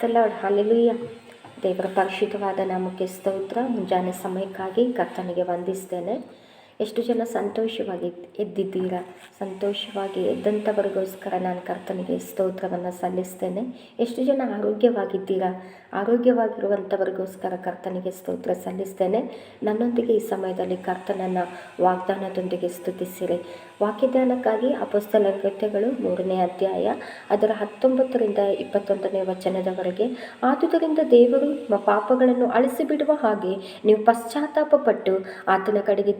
ಪ್ರೈಸ್ತಲಾಡ್ hallelujah ದೇವರ ಪರಿಶುದ್ಧವಾದ ನಾಮಕ್ಕೆ ಸ್ತೋತ್ರ. ಮುಂಜಾನೆ ಸಮಯಕ್ಕಾಗಿ ಕರ್ತನಿಗೆ ವಂದಿಸ್ತೇನೆ. ಎಷ್ಟು ಜನ ಸಂತೋಷವಾಗಿ ಎದ್ದಿದ್ದೀರಾ? ಸಂತೋಷವಾಗಿ ಎದ್ದಂಥವರಿಗೋಸ್ಕರ ನಾನು ಕರ್ತನಿಗೆ ಸ್ತೋತ್ರವನ್ನು ಸಲ್ಲಿಸ್ತೇನೆ. ಎಷ್ಟು ಜನ ಆರೋಗ್ಯವಾಗಿದ್ದೀರಾ? ಆರೋಗ್ಯವಾಗಿರುವಂಥವರಿಗೋಸ್ಕರ ಕರ್ತನಿಗೆ ಸ್ತೋತ್ರ ಸಲ್ಲಿಸ್ತೇನೆ. ನನ್ನೊಂದಿಗೆ ಈ ಸಮಯದಲ್ಲಿ ಕರ್ತನನ್ನು ವಾಗ್ದಾನದೊಂದಿಗೆ ಸ್ತುತಿಸಿರಿ. ವಾಕ್ಯದಾನಕ್ಕಾಗಿ ಅಪಸ್ತಲ ಕೃತ್ಯಗಳು ಮೂರನೇ ಅಧ್ಯಾಯ, ಅದರ ಹತ್ತೊಂಬತ್ತರಿಂದ ಇಪ್ಪತ್ತೊಂದನೇ ವಚನದವರೆಗೆ, ಆದುದರಿಂದ ದೇವರು ನಿಮ್ಮ ಪಾಪಗಳನ್ನು ಅಳಿಸಿಬಿಡುವ ಹಾಗೆ ನೀವು ಪಶ್ಚಾತ್ತಾಪಪಟ್ಟು ಆತನ ಕಡೆಗೆ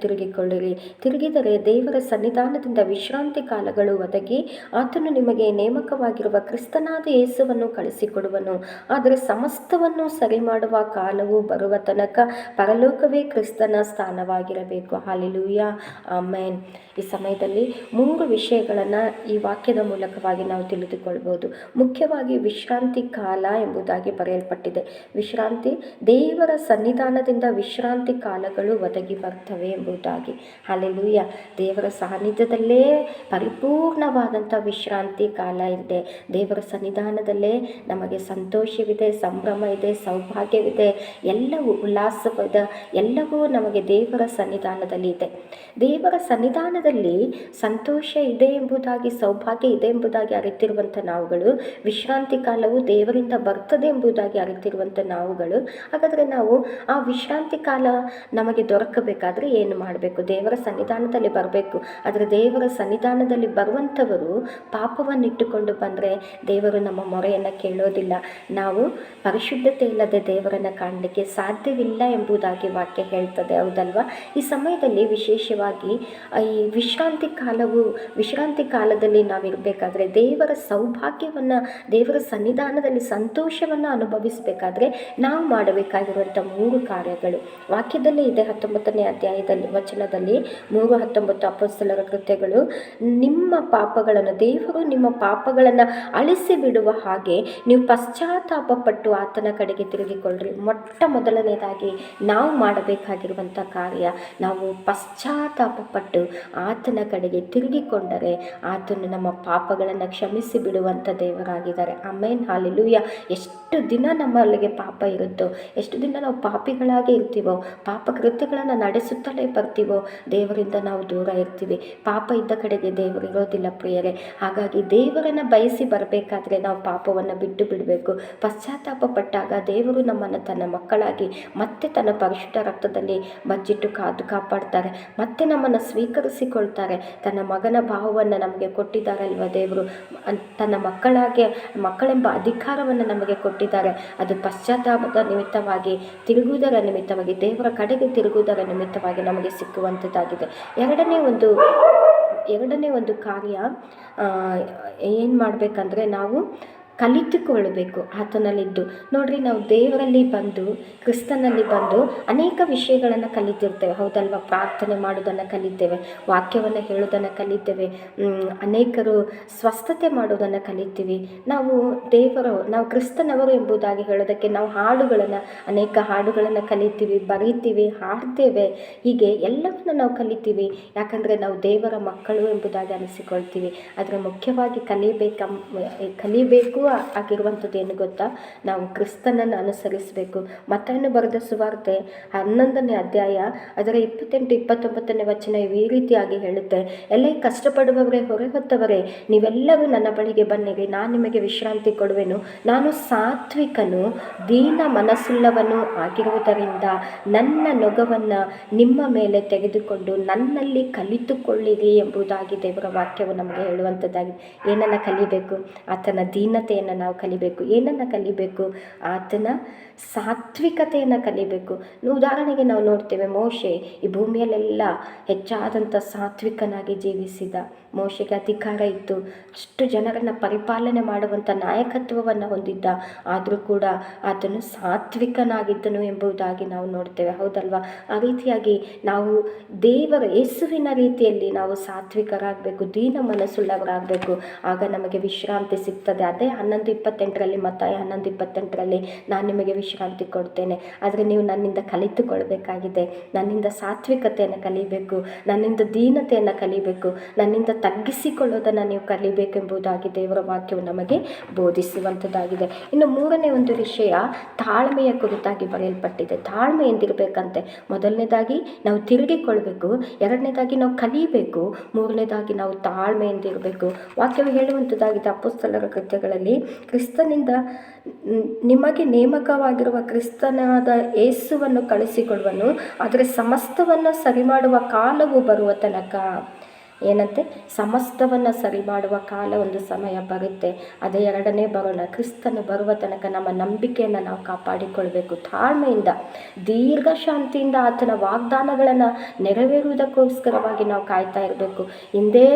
ತಿರುಗಿಕೊಳ್ಳಿರಿ ತಿರುಗಿದರೆ ದೇವರ ಸನ್ನಿಧಾನದಿಂದ ವಿಶ್ರಾಂತಿ ಕಾಲಗಳು ಒದಗಿ ಆತನು ನಿಮಗೆ ನೇಮಕವಾಗಿರುವ ಕ್ರಿಸ್ತನಾದ ಯೇಸುವನ್ನು ಕಳಿಸಿಕೊಡುವನು ಆದರೆ ಸಮಸ್ತವನ್ನು ಸರಿ ಮಾಡುವ ಕಾಲವು ಬರುವ ತನಕ ಪರಲೋಕವೇ ಕ್ರಿಸ್ತನ ಸ್ಥಾನವಾಗಿರಬೇಕು. ಹಾಲಿಲೂಯ. ಆಮೇನ್. ಈ ಸಮಯದಲ್ಲಿ ಮೂರು ವಿಷಯಗಳನ್ನು ಈ ವಾಕ್ಯದ ಮೂಲಕವಾಗಿ ನಾವು ತಿಳಿದುಕೊಳ್ಬೋದು. ಮುಖ್ಯವಾಗಿ ವಿಶ್ರಾಂತಿ ಕಾಲ ಎಂಬುದಾಗಿ ಬರೆಯಲ್ಪಟ್ಟಿದೆ. ವಿಶ್ರಾಂತಿ ದೇವರ ಸನ್ನಿಧಾನದಿಂದ ವಿಶ್ರಾಂತಿ ಕಾಲಗಳು ಒದಗಿ ಬರ್ತವೆ ಎಂಬುದಾಗಿ. ಹಾಲೆಲೂಯ ದೇವರ ಸಾನ್ನಿಧ್ಯದಲ್ಲೇ ಪರಿಪೂರ್ಣವಾದಂಥ ವಿಶ್ರಾಂತಿ ಕಾಲ ಇದೆ. ದೇವರ ಸನ್ನಿಧಾನದಲ್ಲೇ ನಮಗೆ ಸಂತೋಷವಿದೆ, ಸಂಭ್ರಮ ಇದೆ, ಸೌಭಾಗ್ಯವಿದೆ. ಎಲ್ಲವೂ ಉಲ್ಲಾಸವಾದ ಎಲ್ಲವೂ ನಮಗೆ ದೇವರ ಸನ್ನಿಧಾನದಲ್ಲಿ ಇದೆ. ದೇವರ ಸನ್ನಿಧಾನದಲ್ಲಿ ಸಂತೋಷ ಇದೆ ಎಂಬುದಾಗಿ, ಸೌಭಾಗ್ಯ ಇದೆ ಎಂಬುದಾಗಿ ಅರಿತಿರುವಂಥ ನಾವುಗಳು, ವಿಶ್ರಾಂತಿ ಕಾಲವು ದೇವರಿಂದ ಬರ್ತದೆ ಎಂಬುದಾಗಿ ಅರಿತಿರುವಂಥ ನಾವುಗಳು, ಹಾಗಾದರೆ ನಾವು ಆ ವಿಶ್ರಾಂತಿ ಕಾಲ ನಮಗೆ ದೊರಕಬೇಕಾದ್ರೆ ಏನು ಮಾಡಬೇಕು? ದೇವರ ಸನ್ನಿಧಾನದಲ್ಲಿ ಬರಬೇಕು. ಆದರೆ ದೇವರ ಸನ್ನಿಧಾನದಲ್ಲಿ ಬರುವಂಥವರು ಪಾಪವನ್ನಿಟ್ಟುಕೊಂಡು ಬಂದರೆ ದೇವರು ನಮ್ಮ ಮೊರೆಯನ್ನು ಕೇಳೋದಿಲ್ಲ. ನಾವು ಪರಿಶುದ್ಧತೆ ಇಲ್ಲದೆ ದೇವರನ್ನು ಕಾಣಲಿಕ್ಕೆ ಸಾಧ್ಯವಿಲ್ಲ ಎಂಬುದಾಗಿ ವಾಕ್ಯ ಹೇಳ್ತದೆ. ಹೌದಲ್ವಾ? ಈ ಸಮಯದಲ್ಲಿ ವಿಶೇಷವಾಗಿ ಈ ವಿಶ್ರಾಂತಿ ಕಾಲವು, ವಿಶ್ರಾಂತಿ ಕಾಲದಲ್ಲಿ ನಾವಿರಬೇಕಾದ್ರೆ ದೇವರ ಸೌಭಾಗ್ಯವನ್ನು, ದೇವರ ಸನ್ನಿಧಾನದಲ್ಲಿ ಸಂತೋಷವನ್ನು ಅನುಭವಿಸಬೇಕಾದ್ರೆ ನಾವು ಮಾಡಬೇಕಾಗಿರುವಂಥ ಮೂರು ಕಾರ್ಯಗಳು. ವಾಕ್ಯದಲ್ಲೇ ಇದೆ ಹತ್ತೊಂಬತ್ತನೇ ಅಧ್ಯಾಯದಲ್ಲಿ ವಚನದಲ್ಲಿ ಮೂರು ಹತ್ತೊಂಬತ್ತು ಅಪಸ್ತಲರ ಕೃತ್ಯಗಳು, ನಿಮ್ಮ ಪಾಪಗಳನ್ನು, ದೇವರು ನಿಮ್ಮ ಪಾಪಗಳನ್ನು ಅಳಿಸಿ ಬಿಡುವ ಹಾಗೆ ನೀವು ಪಶ್ಚಾತ್ತಾಪ ಪಟ್ಟು ಆತನ ಕಡೆಗೆ ತಿರುಗಿಕೊಳ್ಳ್ರಿ. ಮೊಟ್ಟ ಮೊದಲನೇದಾಗಿ ನಾವು ಮಾಡಬೇಕಾಗಿರುವಂಥ ಕಾರ್ಯ, ನಾವು ಪಶ್ಚಾತ್ತಾಪ ಪಟ್ಟು ಆತನ ಕಡೆಗೆ ತಿರುಗಿಕೊಂಡರೆ ಆತನು ನಮ್ಮ ಪಾಪಗಳನ್ನು ಕ್ಷಮಿಸಿ ಬಿಡುವಂಥ ದೇವರಾಗಿದ್ದಾರೆ. Amen, hallelujah. ಎಷ್ಟು ದಿನ ನಮ್ಮಲ್ಲಿಗೆ ಪಾಪ ಇರುತ್ತೋ, ಎಷ್ಟು ದಿನ ನಾವು ಪಾಪಿಗಳಾಗಿ ಇರ್ತೀವೋ, ಪಾಪ ಕೃತ್ಯಗಳನ್ನು ನಡೆಸುತ್ತಲೇ ಬರ್ತೀವೋ ದೇವರಿಂದ ನಾವು ದೂರ ಇರ್ತೀವಿ. ಪಾಪ ಇದ್ದ ಕಡೆಗೆ ದೇವರು ಇರೋದಿಲ್ಲ ಪ್ರಿಯರೇ. ಹಾಗಾಗಿ ದೇವರನ್ನು ಬಯಸಿ ಬರಬೇಕಾದ್ರೆ ನಾವು ಪಾಪವನ್ನು ಬಿಟ್ಟು ಬಿಡಬೇಕು. ಪಶ್ಚಾತ್ತಾಪ ಪಟ್ಟಾಗ ದೇವರು ನಮ್ಮನ್ನು ತನ್ನ ಮಕ್ಕಳಾಗಿ ಮತ್ತೆ ತನ್ನ ಪರಿಶುದ್ಧ ರಕ್ತದಲ್ಲಿ ಬಚ್ಚಿಟ್ಟು ಕಾದು ಕಾಪಾಡ್ತಾರೆ. ಮತ್ತೆ ನಮ್ಮನ್ನು ಸ್ವೀಕರಿಸಿಕೊಳ್ತಾರೆ. ತನ್ನ ಮಗನ ಭಾವವನ್ನು ನಮಗೆ ಕೊಟ್ಟಿದ್ದಾರಲ್ವ ದೇವರು? ತನ್ನ ಮಕ್ಕಳಾಗಿ, ಮಕ್ಕಳೆಂಬ ಅಧಿಕಾರವನ್ನು ನಮಗೆ ಕೊಟ್ಟಿದ್ದಾರೆ. ಅದು ಪಶ್ಚಾತ್ತಾಪದ ನಿಮಿತ್ತವಾಗಿ, ತಿರುಗುವುದರ ನಿಮಿತ್ತವಾಗಿ, ದೇವರ ಕಡೆಗೆ ತಿರುಗುವುದರ ನಿಮಿತ್ತವಾಗಿ ನಮಗೆ ಸಿಕ್ಕುವಂಥದ್ದಾಗಿದೆ ಎರಡನೇ ಒಂದು ಎರಡನೇ ಒಂದು ಕಾರ್ಯ ಏನು ಮಾಡಬೇಕಂದ್ರೆ ನಾವು ಕಲಿತುಕೊಳ್ಳಬೇಕು. ಆತನಲ್ಲಿದ್ದು, ನೋಡ್ರಿ, ನಾವು ದೇವರಲ್ಲಿ ಬಂದು, ಕ್ರಿಸ್ತನಲ್ಲಿ ಬಂದು ಅನೇಕ ವಿಷಯಗಳನ್ನು ಕಲಿತಿರ್ತೇವೆ. ಹೌದಲ್ವ? ಪ್ರಾರ್ಥನೆ ಮಾಡೋದನ್ನು ಕಲಿತೇವೆ, ವಾಕ್ಯವನ್ನು ಹೇಳೋದನ್ನು ಕಲಿತೇವೆ ಅನೇಕರು ಸ್ವಸ್ಥತೆ ಮಾಡೋದನ್ನು ಕಲಿತೀವಿ. ನಾವು ದೇವರು, ನಾವು ಕ್ರಿಸ್ತನವರು ಎಂಬುದಾಗಿ ಹೇಳೋದಕ್ಕೆ ನಾವು ಹಾಡುಗಳನ್ನು, ಅನೇಕ ಹಾಡುಗಳನ್ನು ಕಲಿತೀವಿ, ಬರೀತೀವಿ, ಹಾಡ್ತೇವೆ. ಹೀಗೆ ಎಲ್ಲವನ್ನು ನಾವು ಕಲಿತೀವಿ. ಯಾಕಂದರೆ ನಾವು ದೇವರ ಮಕ್ಕಳು ಎಂಬುದಾಗಿ ಅನಿಸಿಕೊಳ್ತೀವಿ. ಆದರೆ ಮುಖ್ಯವಾಗಿ ಕಲಿಬೇಕ, ಕಲಿಬೇಕು ಆಗಿರುವಂಥದ್ದು ಏನು ಗೊತ್ತಾ? ನಾವು ಕ್ರಿಸ್ತನನ್ನು ಅನುಸರಿಸಬೇಕು. ಮತ್ತನ್ನು ಬರೆದ ಸುವಾರ್ತೆ ಹನ್ನೊಂದನೇ ಅಧ್ಯಾಯ, ಅದರ ಇಪ್ಪತ್ತೆಂಟು, ಇಪ್ಪತ್ತೊಂಬತ್ತನೇ ವಚನ ಈ ರೀತಿಯಾಗಿ ಹೇಳುತ್ತೆ. ಎಲ್ಲ ಕಷ್ಟಪಡುವವರೇ ಹೊರೆ ಹೊತ್ತವರೇ ನೀವೆಲ್ಲರೂ ನನ್ನ ಬಳಿಗೆ ಬನ್ನಿರಿ. ನಾನು ನಿಮಗೆ ವಿಶ್ರಾಂತಿ ಕೊಡುವೆನು. ನಾನು ಸಾತ್ವಿಕನು, ದೀನ ಮನಸ್ಸುಳ್ಳವನು ಆಗಿರುವುದರಿಂದ ನನ್ನ ನೊಗವನ್ನು ನಿಮ್ಮ ಮೇಲೆ ತೆಗೆದುಕೊಂಡು ನನ್ನಲ್ಲಿ ಕಲಿತುಕೊಳ್ಳಿರಿ ಎಂಬುದಾಗಿ ದೇವರ ವಾಕ್ಯವು ನಮಗೆ ಹೇಳುವಂಥದ್ದಾಗಿದೆ. ಏನನ್ನು ಕಲಿಬೇಕು? ಆತನ ದೀನತೆಯನ್ನು ನಾವು ಕಲಿಬೇಕು, ಏನನ್ನು ಕಲಿಬೇಕು, ಆತನ ಸಾತ್ವಿಕತೆಯನ್ನು ಕಲಿಬೇಕು. ಉದಾಹರಣೆಗೆ ನಾವು ನೋಡ್ತೇವೆ, ಮೋಶೆ ಈ ಭೂಮಿಯಲ್ಲೆಲ್ಲ ಹೆಚ್ಚಾದಂಥ ಸಾತ್ವಿಕನಾಗಿ ಜೀವಿಸಿದ. ಮೋಶೆಗೆ ಅಧಿಕಾರ ಇತ್ತು. ಅಷ್ಟು ಜನರನ್ನು ಪರಿಪಾಲನೆ ಮಾಡುವಂಥ ನಾಯಕತ್ವವನ್ನು ಹೊಂದಿದ್ದ. ಆದರೂ ಕೂಡ ಆತನು ಸಾತ್ವಿಕನಾಗಿದ್ದನು ಎಂಬುದಾಗಿ ನಾವು ನೋಡ್ತೇವೆ. ಹೌದಲ್ವಾ? ಆ ರೀತಿಯಾಗಿ ನಾವು ದೇವರ ಯೇಸುವಿನ ರೀತಿಯಲ್ಲಿ ನಾವು ಸಾತ್ವಿಕರಾಗಬೇಕು, ದೀನ ಮನಸ್ಸುಳ್ಳವರಾಗಬೇಕು. ಆಗ ನಮಗೆ ವಿಶ್ರಾಂತಿ ಸಿಗ್ತದೆ. ಅದೇ ಹನ್ನೊಂದು ಇಪ್ಪತ್ತೆಂಟರಲ್ಲಿ ಮತ್ತಾಯ ಹನ್ನೊಂದು ಇಪ್ಪತ್ತೆಂಟರಲ್ಲಿ ನಾನು ನಿಮಗೆ ವಿಶ್ರಾಂತಿ ಕೊಡ್ತೇನೆ. ಆದರೆ ನೀವು ನನ್ನಿಂದ ಕಲಿತುಕೊಳ್ಬೇಕಾಗಿದೆ. ನನ್ನಿಂದ ಸಾತ್ವಿಕತೆಯನ್ನು ಕಲಿಬೇಕು. ನನ್ನಿಂದ ದೀನತೆಯನ್ನು ಕಲಿಬೇಕು. ನನ್ನಿಂದ ತಗ್ಗಿಸಿಕೊಳ್ಳೋದನ್ನು ನೀವು ಕಲಿಬೇಕೆಂಬುದಾಗಿ ದೇವರ ವಾಕ್ಯವು ನಮಗೆ ಬೋಧಿಸುವಂಥದ್ದಾಗಿದೆ. ಇನ್ನು ಮೂರನೇ ಒಂದು ವಿಷಯ ತಾಳ್ಮೆಯ ಕುರಿತಾಗಿ ಬರೆಯಲ್ಪಟ್ಟಿದೆ. ತಾಳ್ಮೆ ಎಂದಿರಬೇಕಂತೆ. ಮೊದಲನೇದಾಗಿ ನಾವು ತಿರುಗಿಕೊಳ್ಬೇಕು. ಎರಡನೇದಾಗಿ ನಾವು ಕಲಿಬೇಕು. ಮೂರನೇದಾಗಿ ನಾವು ತಾಳ್ಮೆಯಿಂದಿರಬೇಕು ವಾಕ್ಯವು ಹೇಳುವಂಥದ್ದಾಗಿದೆ ಅಪುಸ್ತಲರ ಕೃತ್ಯಗಳಲ್ಲಿ. ಕ್ರಿಸ್ತನಿಂದ ನಿಮಗೆ ನೇಮಕವಾಗಿರುವ ಕ್ರಿಸ್ತನಾದ ಏಸುವನ್ನು ಕಳಿಸಿಕೊಡುವನು ಆದರೆ ಸಮಸ್ತವನ್ನು ಸರಿ ಮಾಡುವ ಕಾಲವು ಬರುವ ತನಕ. ಏನಂತೆ? ಸಮಸ್ತವನ್ನು ಸರಿ ಮಾಡುವ ಕಾಲ ಒಂದು ಸಮಯ ಬರುತ್ತೆ. ಅದೇ ಎರಡನೇ ಬರೋಣ. ಕ್ರಿಸ್ತನು ಬರುವ ತನಕ ನಮ್ಮ ನಂಬಿಕೆಯನ್ನು ನಾವು ಕಾಪಾಡಿಕೊಳ್ಬೇಕು. ತಾಳ್ಮೆಯಿಂದ, ದೀರ್ಘ ಶಾಂತಿಯಿಂದ ಆತನ ವಾಗ್ದಾನಗಳನ್ನು ನೆರವೇರುವುದಕ್ಕೋಸ್ಕರವಾಗಿ ನಾವು ಕಾಯ್ತಾ ಇರಬೇಕು. ಹಿಂದೇ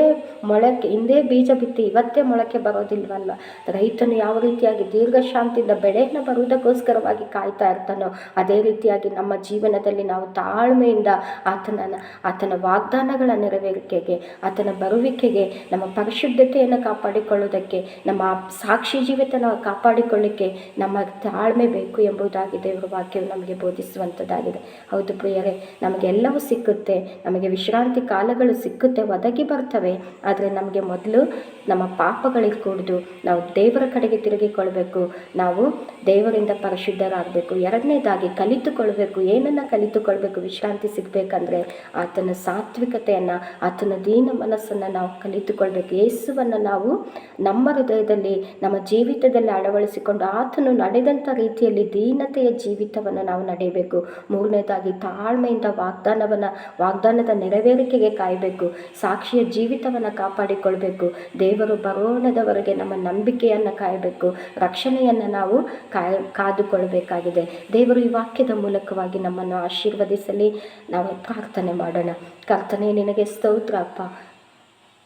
ಮೊಳಕೆ, ಹಿಂದೆ ಬೀಜ ಬಿತ್ತಿ ಇವತ್ತೇ ಮೊಳಕೆ ಬರೋದಿಲ್ವಲ್ಲ ರೈತನು ಯಾವ ರೀತಿಯಾಗಿ ದೀರ್ಘ ಶಾಂತಿಯಿಂದ ಬೆಳೆಯನ್ನು ಬರುವುದಕ್ಕೋಸ್ಕರವಾಗಿ ಕಾಯ್ತಾ ಇರ್ತಾನೋ, ಅದೇ ರೀತಿಯಾಗಿ ನಮ್ಮ ಜೀವನದಲ್ಲಿ ನಾವು ತಾಳ್ಮೆಯಿಂದ ಆತನ ಆತನ ವಾಗ್ದಾನಗಳ ನೆರವೇರಿಕೆಗೆ ಆತನ ಬರುವಿಕೆಗೆ ನಮ್ಮ ಪರಿಶುದ್ಧತೆಯನ್ನು ಕಾಪಾಡಿಕೊಳ್ಳುವುದಕ್ಕೆ, ನಮ್ಮ ಸಾಕ್ಷಿ ಜೀವಿತನ ಕಾಪಾಡಿಕೊಳ್ಳಿಕ್ಕೆ ನಮ್ಮ ತಾಳ್ಮೆ ಬೇಕು ಎಂಬುದಾಗಿ ದೇವರ ವಾಕ್ಯವು ನಮಗೆ ಬೋಧಿಸುವಂಥದ್ದಾಗಿದೆ ಹೌದು ಪ್ರಿಯರೇ, ನಮಗೆಲ್ಲವೂ ಸಿಕ್ಕುತ್ತೆ, ನಮಗೆ ವಿಶ್ರಾಂತಿ ಕಾಲಗಳು ಸಿಕ್ಕುತ್ತೆ, ಒದಗಿ ಬರ್ತವೆ, ಆದರೆ ನಮಗೆ ಮೊದಲು ನಮ್ಮ ಪಾಪಗಳಿಗೆ ಕೂಡಿದು, ನಾವು ದೇವರ ಕಡೆಗೆ ತಿರುಗಿಕೊಳ್ಬೇಕು ನಾವು ದೇವರಿಂದ ಪರಿಶುದ್ಧರಾಗಬೇಕು, ಎರಡನೇದಾಗಿ ಕಲಿತುಕೊಳ್ಬೇಕು ಏನನ್ನು ಕಲಿತುಕೊಳ್ಬೇಕು, ವಿಶ್ರಾಂತಿ ಸಿಗಬೇಕಂದ್ರೆ ಆತನ ಸಾತ್ವಿಕತೆಯನ್ನು, ಆತನ ದೀನ ಮನಸ್ಸನ್ನು ನಾವು ಕಲಿತುಕೊಳ್ಬೇಕು. ಯೇಸುವನ್ನು ನಾವು ನಮ್ಮ ಹೃದಯದಲ್ಲಿ, ನಮ್ಮ ಜೀವಿತದಲ್ಲಿ ಅಳವಡಿಸಿಕೊಂಡು ಆತನು ನಡೆದಂಥ ರೀತಿಯಲ್ಲಿ ದೀನತೆಯ ಜೀವಿತವನ್ನು ನಾವು ನಡೆಯಬೇಕು. ಮೂರನೇದಾಗಿ ತಾಳ್ಮೆಯಿಂದ ವಾಗ್ದಾನವನ್ನು, ವಾಗ್ದಾನದ ನೆರವೇರಿಕೆಗೆ ಕಾಯಬೇಕು. ಸಾಕ್ಷಿಯ ಜೀವಿತವನ್ನು ಕಾಪಾಡಿಕೊಳ್ಬೇಕು. ದೇವರು ಬರೋಣದವರೆಗೆ ನಮ್ಮ ನಂಬಿಕೆಯನ್ನು ಕಾಯಬೇಕು. ರಕ್ಷಣೆಯನ್ನು ನಾವು ಕಾಯ, ಕಾದುಕೊಳ್ಬೇಕಾಗಿದೆ. ದೇವರು ಈ ವಾಕ್ಯದ ಮೂಲಕವಾಗಿ ನಮ್ಮನ್ನು ಆಶೀರ್ವದಿಸಲಿ. ನಾವು ಪ್ರಾರ್ಥನೆ ಮಾಡೋಣ. ಕರ್ತನೆ ನಿನಗೆ ಸ್ತೋತ್ರ ಅಪ್ಪ.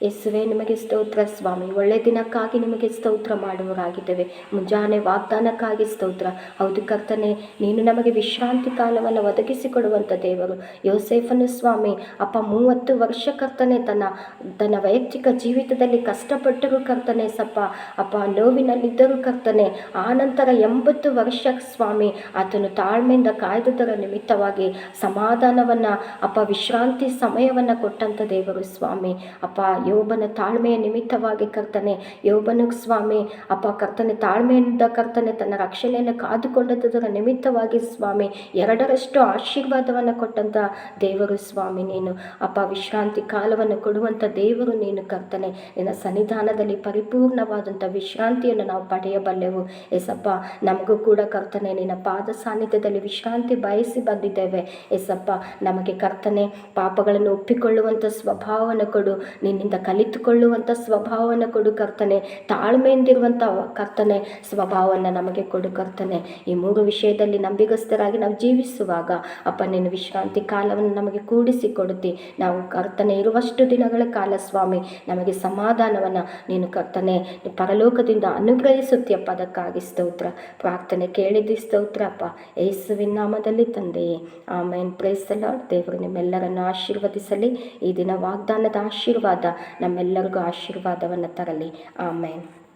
ಯೇಸುವೆ, ನಿಮಗೆ ಸ್ತೋತ್ರ ಸ್ವಾಮಿ. ಒಳ್ಳೆ ದಿನಕ್ಕಾಗಿ ನಿಮಗೆ ಸ್ತೋತ್ರ ಮಾಡುವರಾಗಿದ್ದೇವೆ ಮುಂಜಾನೆ ವಾಗ್ದಾನಕ್ಕಾಗಿ ಸ್ತೋತ್ರ. ಹೌದು ಕರ್ತನೆ, ನೀನು ನಮಗೆ ವಿಶ್ರಾಂತಿ ಕಾಲವನ್ನು ಒದಗಿಸಿಕೊಡುವಂಥ ದೇವರು. ಯೋಸೇಫನು ಸ್ವಾಮಿ, ಅಪ್ಪ, ಮೂವತ್ತು ವರ್ಷ ಕರ್ತನೆ, ತನ್ನ ತನ್ನ ವೈಯಕ್ತಿಕ ಜೀವಿತದಲ್ಲಿ ಕಷ್ಟಪಟ್ಟರು ಕರ್ತನೆ ಸಪ್ಪ. ಅಪ್ಪ, ನೋವಿನಲ್ಲಿದ್ದರೂ ಕರ್ತನೆ ಆನಂತರ ಎಂಬತ್ತು ವರ್ಷ ಸ್ವಾಮಿ, ಆತನು ತಾಳ್ಮೆಯಿಂದ ಕಾಯ್ದುದರ ನಿಮಿತ್ತವಾಗಿ ಸಮಾಧಾನವನ್ನು, ಅಪ್ಪ, ವಿಶ್ರಾಂತಿ ಸಮಯವನ್ನು ಕೊಟ್ಟಂಥ ದೇವರು ಸ್ವಾಮಿ. ಅಪ್ಪ ಯೋಬನ ತಾಳ್ಮೆಯ ನಿಮಿತ್ತವಾಗಿ ಕರ್ತನೆ. ಯೋಬನ ಸ್ವಾಮಿ, ಅಪ್ಪ ಕರ್ತನೆ ತಾಳ್ಮೆಯಿಂದ ಕರ್ತನೆ ತನ್ನ ರಕ್ಷಣೆಯನ್ನು ಕಾದುಕೊಂಡದರ ನಿಮಿತ್ತವಾಗಿ ಸ್ವಾಮಿ, ಎರಡರಷ್ಟು ಆಶೀರ್ವಾದವನ್ನು ಕೊಟ್ಟಂಥ ದೇವರು ಸ್ವಾಮಿ ನೀನು. ಅಪ್ಪ, ವಿಶ್ರಾಂತಿ ಕಾಲವನ್ನು ಕೊಡುವಂಥ ದೇವರು ನೀನು ಕರ್ತನೆ. ನಿನ್ನ ಸನ್ನಿಧಾನದಲ್ಲಿ ಪರಿಪೂರ್ಣವಾದಂಥ ವಿಶ್ರಾಂತಿಯನ್ನು ನಾವು ಪಡೆಯಬಲ್ಲೆವು. ಎಸಪ್ಪ ನಮಗೂ ಕೂಡ ಕರ್ತನೆ, ನಿನ್ನ ಪಾದ ಸಾನ್ನಿಧ್ಯದಲ್ಲಿ ವಿಶ್ರಾಂತಿ ಬಯಸಿ ಬಂದಿದ್ದೇವೆ. ಎಸಪ್ಪ ನಮಗೆ ಕರ್ತನೆ ಪಾಪಗಳನ್ನು ಒಪ್ಪಿಕೊಳ್ಳುವಂಥ ಸ್ವಭಾವವನ್ನು ಕೊಡು. ನಿನ್ನಿಂದ ಕಲಿತುಕೊಳ್ಳುವಂಥ ಸ್ವಭಾವವನ್ನು ಕೊಡು ಕರ್ತನೆ. ತಾಳ್ಮೆಯಿಂದಿರುವಂಥ ಕರ್ತನೆ, ಸ್ವಭಾವವನ್ನು ನಮಗೆ ಕೊಡು ಕರ್ತನೆ. ಈ ಮೂರು ವಿಷಯದಲ್ಲಿ ನಂಬಿಗಸ್ತರಾಗಿ ನಾವು ಜೀವಿಸುವಾಗ, ಅಪ್ಪ ನೀನು ವಿಶ್ರಾಂತಿ ಕಾಲವನ್ನು ನಮಗೆ ಕೂಡಿಸಿ ಕೊಡುತ್ತಿ ನಾವು ಕರ್ತನೆ ಇರುವಷ್ಟು ದಿನಗಳ ಕಾಲ ಸ್ವಾಮಿ, ನಮಗೆ ಸಮಾಧಾನವನ್ನು ನೀನು ಕರ್ತನೆ, ಪರಲೋಕದಿಂದ ಅನುಗ್ರಹಿಸುತ್ತೀಯಪ್ಪ ಅದಕ್ಕಾಗಿ ಸ್ತೋತ್ರ, ಪ್ರಾರ್ಥನೆ ಕೇಳಿದಿ ಸ್ತೋತ್ರ ಅಪ್ಪ. ಯೇಸುವಿನ ನಾಮದಲ್ಲಿ ತಂದೆಯೇ ಆಮೇನ್. ಪ್ರೈಸಲ್ಲ ದೇವರು ನಿಮ್ಮೆಲ್ಲರನ್ನು ಆಶೀರ್ವದಿಸಲಿ. ಈ ದಿನ ವಾಗ್ದಾನದ ಆಶೀರ್ವಾದ ನಮ್ಮೆಲ್ಲರಿಗೂ ಆಶೀರ್ವಾದವನ್ನು ತರಲಿ. ಆಮೇನ್.